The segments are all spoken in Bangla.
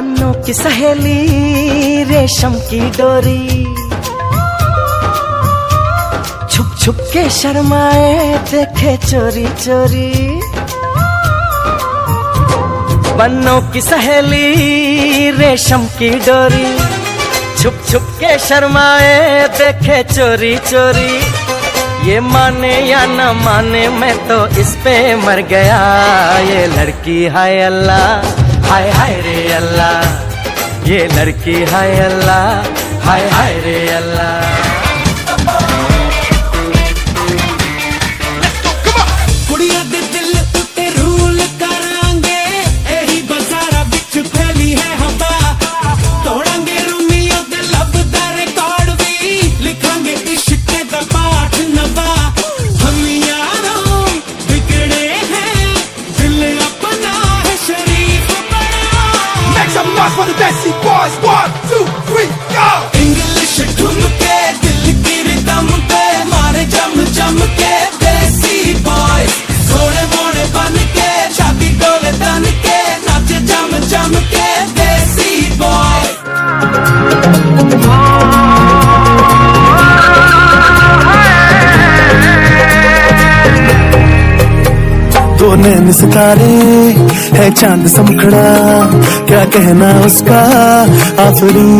बन्नों की सहेली, रेशम की डोरी। छुप छुप के शर्माए, देखे चोरी चोरी। बन्नों की सहेली, रेशम की डोरी। छुप छुप के शर्माए, देखे चोरी चोरी। ये माने या न माने, मैं तो इस पे मर गया। ये लड़की हाय अल्लाह। हाय हाय रे अल्लाह. ये लड़की हाय अल्लाह. हाय हाय रे अल्लाह. the Desi Boys. One, two, three, go. English धुन के दिल की रिदम पे मारे जम जम के Desi Boys. सोने मोने बन के शादी डोले तन के नाच जम जम के Desi Boys. तो नैन सितारे है चाँद समखड़ा क्या कहना उसका? आफरी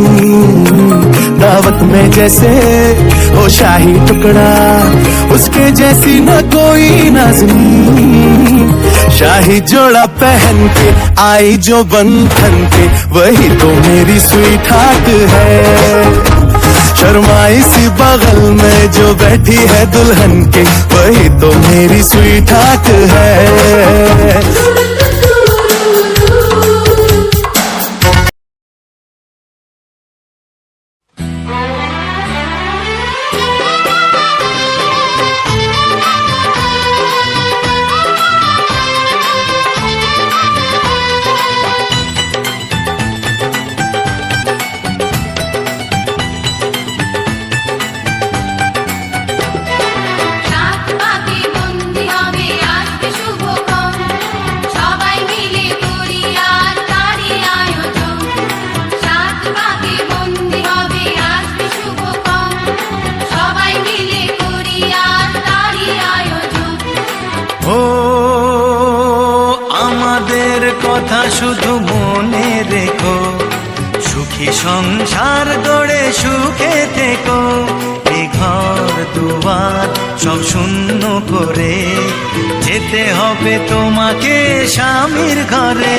दावत में जैसे हो शाही टुकड़ा, उसके जैसी ना कोई नाजनी। शाही जोड़ा पहन के आई जो बंधन के, वही तो मेरी स्वीट हार्ट है। शर्माई सी बगल में जो बैठी है दुल्हन के, वही तो मेरी स्वीट हार्ट है। শুধু মনে রেখো, সুখী সংসার গড়ে সুখে থেকো। এ ঘর, দুয়ার সব শূন্য করে যেতে হবে তোমাকে স্বামীর ঘরে।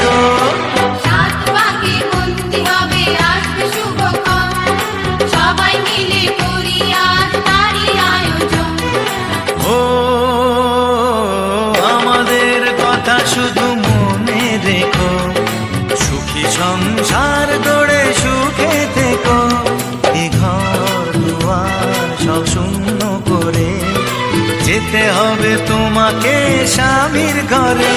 সুখে সাত পাকে বন্দি হবে আসবে শুভক্ষণ। সবাই মিলে করি আর তারই আয়োজন। ও আমাদের কথা শুধু মনে রেখো। সুখী সংসার গড়ে সুখে থেকো। এ ঘর দুয়ার সব শূন্য করে। যেতে হবে তোমাকে স্বামীর ঘরে।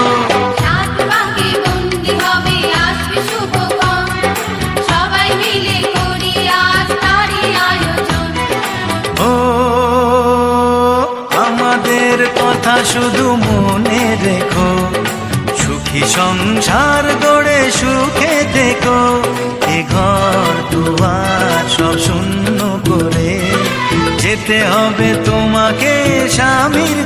মনে রেখো। সুখী সংসার গড়ে, সুখে দেখো এ ঘর দুয়ার সব শূন্য করে। যেতে হবে তোমাকে স্বামীর